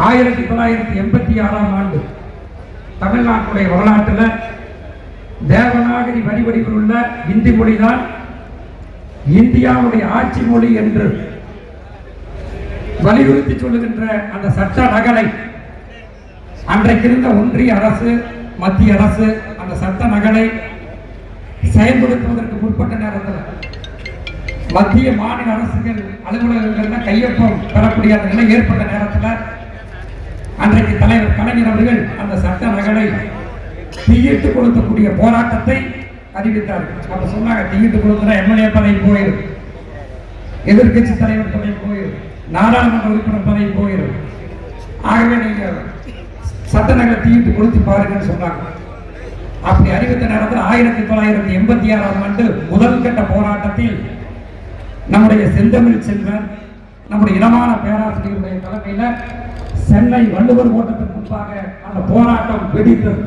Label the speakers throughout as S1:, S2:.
S1: ஆயிரத்தி தொள்ளாயிரத்தி எண்பத்தி ஆறாம் ஆண்டு தமிழ்நாட்டுடைய வரலாற்றில் தேவநாகரி வரிவடிவில் உள்ள இந்தி மொழிதான் இந்தியாவுடைய ஆட்சி மொழி என்று வலியுறுத்தி சொல்லுகின்ற அந்த சட்ட நகலை அன்றைக்கு இருந்த ஒன்றிய அரசு மத்திய அரசு அந்த சட்ட நகலை செயல்படுத்துவதற்கு முற்பட்ட நேரத்தில் மத்திய மாநில அரசுகள் அலுவலகங்கள்ல கையொப்பம் பெறக்கூடிய அந்த நிலை ஏற்பட்ட நேரத்தில் அன்றைக்கு தலைவர் கலைஞர் அவர்கள் அந்த சட்ட நகலை தீயிட்டு கொடுக்கக்கூடிய போராட்டத்தை அறிவித்தார். அப்ப சொன்னாங்க தீயிட்டு கொடுத்தா எம்எல்ஏ பதவி போயிடும் எதிர்க்கட்சி தலைவர் பதவி போயிடும் நாடாளுமன்ற உறுப்பினர் பதவி போயிடும் ஆகவே நீங்க சட்ட நகலை தீயிட்டு கொடுத்து பாருங்கன்னு சொன்னாங்க. அப்படி அறிவித்த நேரத்தில் ஆயிரத்தி தொள்ளாயிரத்தி எண்பத்தி ஆறாம் ஆண்டு முதல் கட்ட போராட்டத்தில் நம்முடைய செந்தமிழ் செல்வர் நம்முடைய இனமான பேராசிரியருடைய தலைமையில் சென்னை வள்ளுவர் கோட்டத்திற்கு முன்பாக அந்த போராட்டம் வெடித்தது.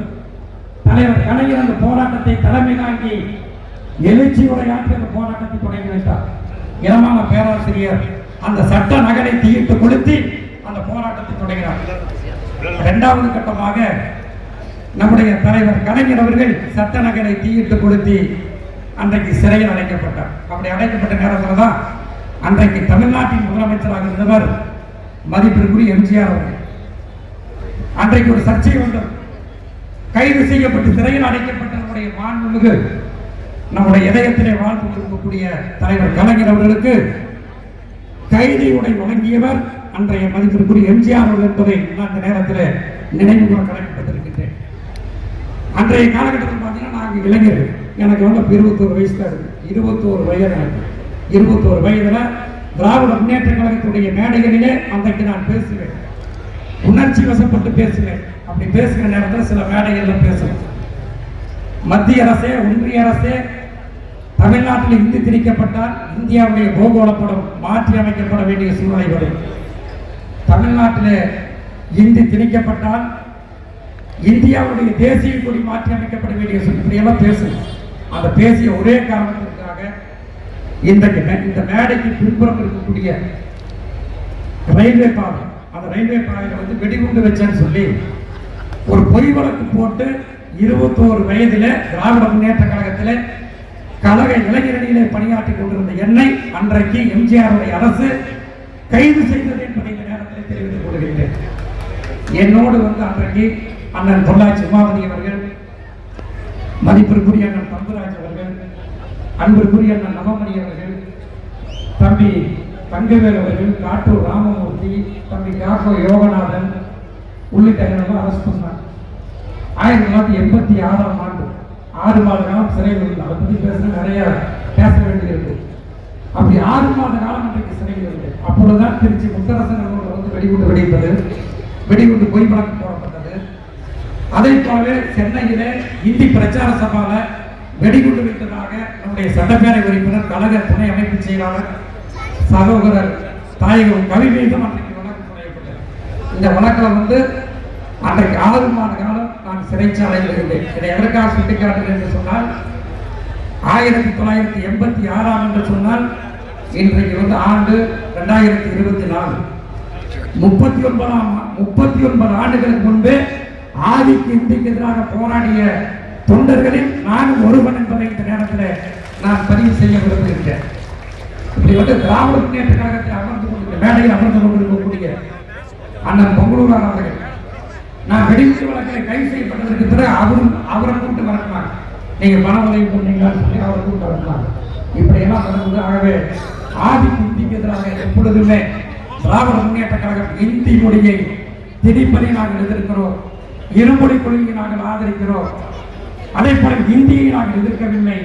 S1: தலைவர் கலைஞர் அந்த போராட்டத்தை தலைமை தாங்கி எழுச்சி உரையாற்றி அந்த போராட்டத்தை தொடங்கி வைத்தார். இனமான பேராசிரியர் அந்த சட்ட நகரை தீயிட்டு கொளுத்தி அந்த போராட்டத்தை தொடங்கினார். இரண்டாவது கட்டமாக நம்முடைய தலைவர் கலைஞர் அவர்கள் சட்ட நகரை தீயிட்டு கொளுத்தி அன்றைக்கு சிறையில் அடைக்கப்பட்டார். அப்படி அடைக்கப்பட்ட நேரத்தில் தான் அன்றைக்கு தமிழ்நாட்டின் முதலமைச்சராக இருந்தவர் மதிப்பிற்குரிய எம்ஜிஆர் அவர்கள். அன்றைக்கு ஒரு சர்ச்சை வந்தது கைது செய்யப்பட்டு சிறையில் அடைக்கப்பட்ட நம்முடைய மாண்புமிகு நம்முடைய இதயத்திலே வாழ்ந்து கொண்டிருக்கக்கூடிய தலைவர் கலைஞர் அவர்களுக்கு கைதி உடை வழங்கியவர் அன்றைய மதிப்பிற்குரிய எம்ஜிஆர் அவர்கள் என்பதை நான் இந்த நேரத்தில் நினைவு கூற கடமைப்பட்டிருக்கின்றேன் அன்றைய காலகட்டத்தில் பார்த்தீங்கன்னா நாங்கள் இளைஞர்கள் எனக்கு வந்து இருபத்தோரு வயசு தான் இருக்கு. இருபத்தோரு வயது எனக்கு. இருபத்தோரு வயதில் திராவிட முன்னேற்ற கழகத்துடைய மேடைகளிலே அன்றைக்கு நான் பேசுவேன். உணர்ச்சி வசப்பட்டு பேசுவேன் அப்படி பேசுகிற நேரத்தில் சில மேடைகள்ல பேசுவேன் மத்திய அரசே ஒன்றிய அரசே தமிழ்நாட்டில் இந்தி திணிக்கப்பட்டால் இந்தியாவுடைய பூகோள மாற்றி அமைக்கப்பட வேண்டிய சூழ்நிலை வரும். தமிழ்நாட்டில் இந்தி திணிக்கப்பட்டால் இந்தியாவுடைய தேசிய கொடி மாற்றி அமைக்கப்பட வேண்டிய சூழ்நிலையெல்லாம் பேசணும் அந்த பேசிய ஒரே காரணத்திற்காக இந்த இந்த மேடைக்கு பின்புறம் இருக்கக்கூடிய ரயில்வே பாதை அந்த ரயில்வே பாதையில் வந்து வெடிகுண்டு வச்சேன்னு சொல்லி ஒரு பொய் வழக்கு போட்டு இருபத்தோரு வயதில் திராவிட முன்னேற்ற கழகத்தில் கழக இளைஞரணியிலே பணியாற்றி கொண்டிருந்த என்னை அன்றைக்கு எம்ஜிஆருடைய அரசு கைது செய்தது என்பதை இந்த நேரத்தில் தெரிவித்துக் கொள்கின்றேன் என்னோடு வந்து அன்றைக்கு அண்ணன் பொள்ளாச்சி உமாபதி அவர்கள் மதிப்பிற்குரிய அண்ணன் தம்புராஜ் அவர்கள் அன்பிற்குரிய அண்ணன் நவமணி அவர்கள் தம்பி தங்கவேல் அவர்கள் காட்டூர் ராமமூர்த்தி தம்பி காக்கோ யோகநாதன் உள்ளிட்ட அரசு பண்ணாங்க. ஆயிரத்தி தொள்ளாயிரத்தி எண்பத்தி ஆறாம் ஆண்டு ஆறு மாத காலம் சிறையில் இருந்தார் அதை பற்றி பேச நிறைய பேச வேண்டியிருக்கு. அப்படி ஆறு மாத காலம் இன்றைக்கு சிறையில் இருந்தது அப்பொழுதுதான் திருச்சி முத்தரசன் அவர்கள் வந்து வெடிகுண்டு வெடிப்பது வெடிகுண்டு பொய் வழக்கு போடப்பட்டது. அதை போலவே சென்னையிலே இந்தி பிரச்சார சபால வெடிகுண்டு வைத்ததாக நம்முடைய சட்டப்பேரவை உறுப்பினர் கழக துணை அமைப்பு செயலாளர் சகோதரர் தாயகம் கவி மீதும் அன்றைக்கு வழக்கு புனையப்பட்டது இந்த வழக்கில் வந்து அன்றைக்கு ஆறு மாத காலம் நான் சிறைச்சாலையில் இருந்தேன். இதை எதற்காக சுட்டிக்காட்டுகிறேன் என்று சொன்னால் ஆயிரத்தி தொள்ளாயிரத்தி எண்பத்தி ஆறாம் என்று சொன்னால் இன்றைக்கு வந்து ஆண்டு ரெண்டாயிரத்தி இருபத்தி நாலு. முப்பத்தி ஒன்பதாம் முப்பத்தி ஒன்பது ஆண்டுகளுக்கு முன்பே ஆதிக்கு இந்திக்கு எதிராக போராடிய தொண்டர்களில் நானும் ஒருவன் என்பதை இந்த நேரத்தில் நான் பதிவு செய்ய விரும்புகின்றேன். இது வந்து திராவிட முன்னேற்ற கழகத்தில் அமர்ந்து கொண்டிருக்க மேடையில் அமர்ந்து கொண்டிருக்கக்கூடிய அண்ணன் பொங்கலூரார் அவர்கள் நான் வெடிகுண்டு வழக்கில் கைது செய்யப்பட்டதற்கு பிறகு அவரும் அவரை கூட்டு வரக்கலாம் நீங்க பண உதவி பண்ணீங்களான்னு சொல்லி அவரை கூட்டு வரட்டினாங்க இப்படியெல்லாம் நடந்தது ஆகவே ஆதி இந்திக்கு எதிராக எப்பொழுதுமே திராவிட முன்னேற்ற கழகம் இந்தி மொழியை திணிப்பதை நாங்கள் எதிர்க்கிறோம். இருமொழி கொள்கையை நாங்கள் ஆதரிக்கிறோம். அதே போல இந்தியை நாங்கள் எதிர்க்கவில்லை.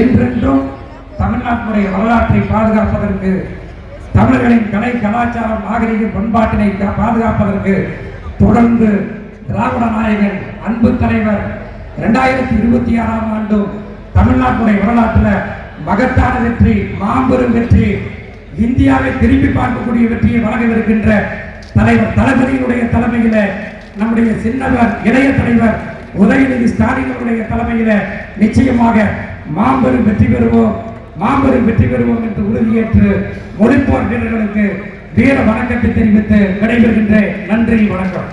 S1: என்றென்றும் தமிழ்நாட்டினுடைய வரலாற்றை பாதுகாப்பதற்கு தமிழர்களின் கலை கலாச்சாரம் நாகரிக பண்பாட்டினை பாதுகாப்பதற்கு தொடர்ந்து திராவிட நாயகன் அன்பு தலைவர் இரண்டாயிரத்தி இருபத்தி ஆறாம் ஆண்டு தமிழ்நாட்டுடைய வரலாற்றில் மகத்தான வெற்றி மாபெரும் வெற்றி இந்தியாவை திரும்பி பார்க்கக்கூடிய வெற்றியை வழங்கவிருக்கின்ற தலைவர் தளபதியினுடைய தலைமையில நம்முடைய சின்னவர் இளைய தலைவர் உதயநிதி ஸ்டாலின் அவருடைய தலைமையில நிச்சயமாக மாபெரும் வெற்றி பெறுவோம். மாபெரும் வெற்றி பெறுவோம் என்று உறுதியேற்று மொழிப்போர் வீரர்களுக்கு வீர வணக்கத்தை தெரிவித்து விடைபெறுகின்ற நன்றி வணக்கம்.